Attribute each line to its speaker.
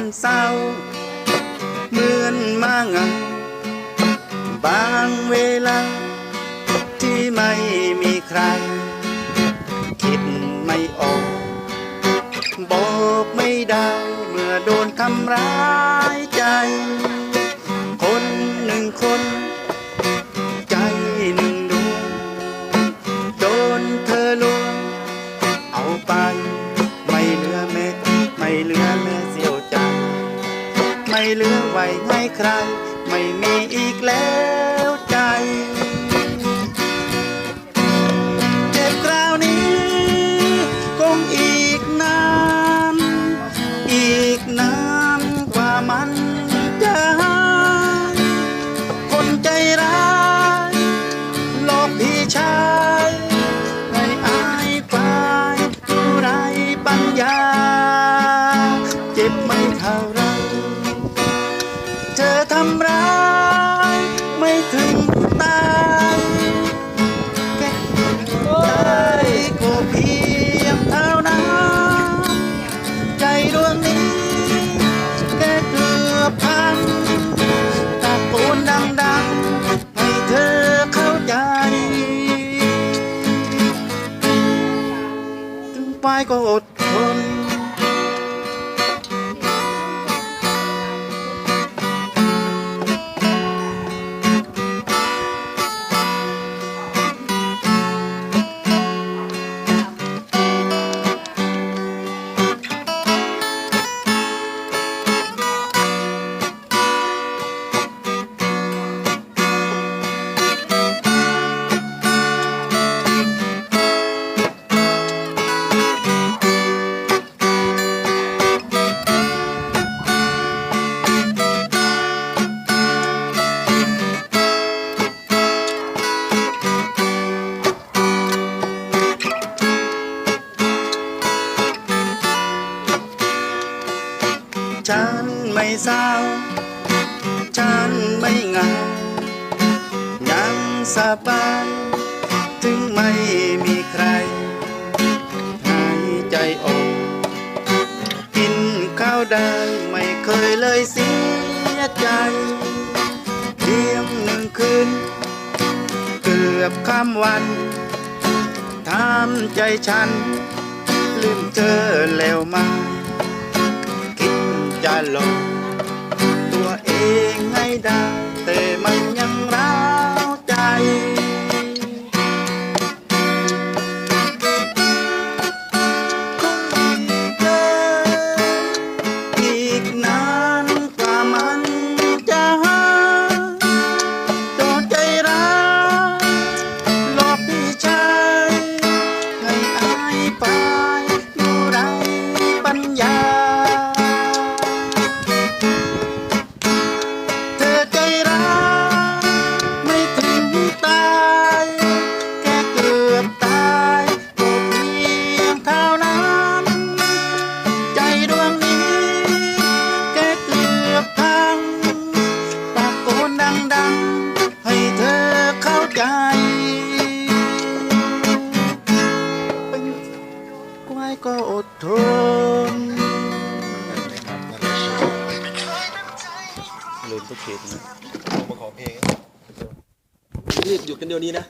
Speaker 1: มันเศร้า เหมือนมาเงาบางเวลา ที่ไม่มีใคร คิดไม่ออก บอกไม่ได้เมื่อโดนทำร้ายใจ คนหนึ่งคน ใจหนึ่งดวงโดนเธอลวงเอาไป ไม่เหลือไว้ให้ใคร ไม่มีอีกแล้วใจ เจ็บคราวนี้คงอีกนานอีกนานกว่ามันจะหายคนใจร้าย ก็เพียงเท่านั้นใจดวงนี้แค่เกือบพังตะโกนดั เศร้า ฉันไม่เหงา ยังสบาย ถึงไม่มีใคร หายใจออกกินข้าวได้ไม่เคยเลยเสียใจเพียงหนึ่งคืน เกือบข้ามวันทำใจฉัน ลืมเธอแล้วมา คิดจะหลอกตัวเองให้ไกวายก็อดทนลืมทุกเขตนะ
Speaker 2: มาขอเพลงรีบหยุดกันเดี๋ยวนี้นะ